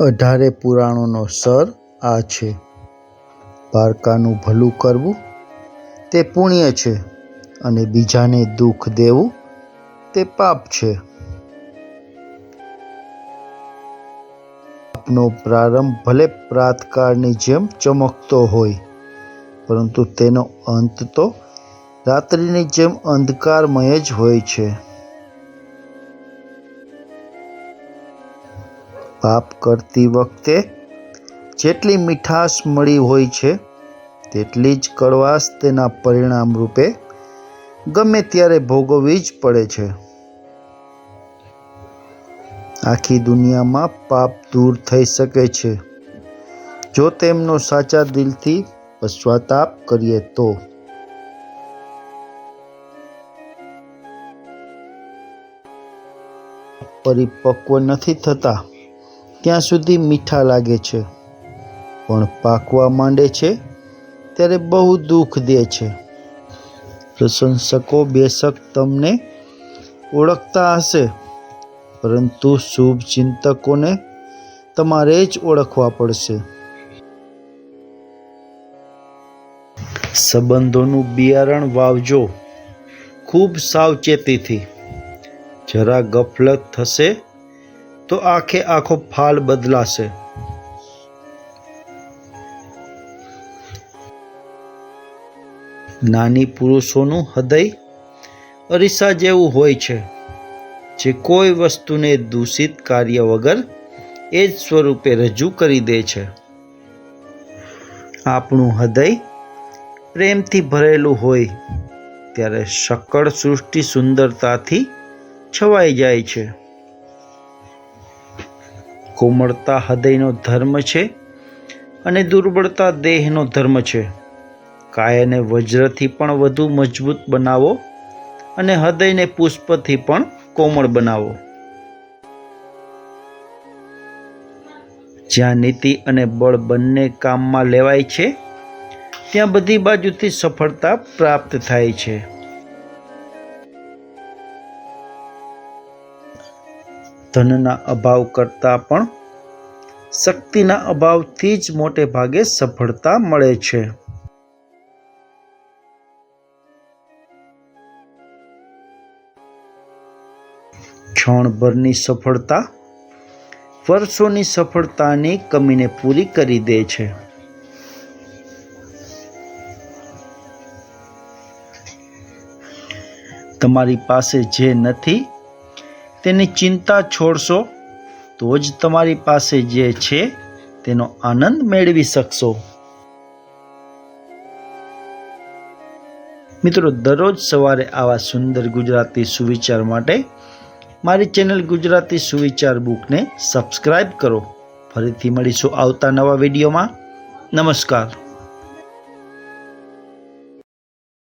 અઢારે પુરાણોનો સર આ છે. પારકાનું ભલું કરવું તે પુણ્ય છે અને બીજાને દુઃખ દેવું તે પાપ છે. આપનો પ્રારંભ ભલે પ્રાતકાળની જેમ ચમકતો હોય, પરંતુ તેનો અંત તો રાત્રિની જેમ અંધકારમય જ હોય છે. પાપ કરતી વખતે જેટલી મીઠાશ મળી હોય છે, તેટલી જ કડવાશ તેના પરિણામ રૂપે ગમે ત્યારે ભોગવવી જ પડે છે. આખી દુનિયામાં પાપ દૂર થઈ શકે છે. જો તેમનો સાચા દિલથી પશ્ચાતાપ કરીએ તો. પરિપક્વ નથી થતા. ત્યાં સુધી મીઠા લાગે છે. પણ પાકવા માંડે છે, ત્યારે બહુ દુઃખ દે છે. પ્રશંસકો બેશક તમને ઓળખતા હશે, પરંતુ શુભ ચિંતકોને તમારે જ ઓળખવા પડશે. સંબંધોનું બિયારણ વાવજો, ખૂબ સાવચેતીથી. જરા ગફલત થશે તો આખે આખો ફાલ બદલાશે. નાની પુરુષોનું હૃદય અરીસા જેવું હોય છે, જે કોઈ વસ્તુને દૂષિત કાર્ય વગર એ જ સ્વરૂપે રજૂ કરી દે છે. આપણું હૃદય પ્રેમથી ભરેલું હોય, ત્યારે સકળ સૃષ્ટિ સુંદરતાથી છવાઈ જાય છે. કોમળતા હૃદયનો ધર્મ છે અને દુર્બળતા દેહનો ધર્મ છે. કાયાને વજ્રથી પણ વધુ મજબૂત બનાવો અને હૃદયને પુષ્પથી પણ કોમળ બનાવો. જ્યાં નીતિ અને બળ બંને કામમાં લેવાય છે, ત્યાં બધી બાજુથી સફળતા પ્રાપ્ત થાય છે. ધનના અભાવ કરતાં પણ શક્તિના અભાવથી જ મોટે ભાગે સફળતા મળે છે. ક્ષણભરની સફળતા વર્ષોની સફળતાની કમીને પૂરી કરી દે છે. તમારી પાસે જે નથી તેની ચિંતા છોડશો, તો જ તમારી પાસે જે છે તેનો આનંદ મેળવી શકશો. મિત્રો, દરરોજ સવારે આવા સુંદર ગુજરાતી સુવિચાર માટે મારી ચેનલ ગુજરાતી સુવિચાર બુકને સબસ્ક્રાઈબ કરો. ફરીથી મળીશું આવતા નવા વિડીયોમાં. નમસ્કાર.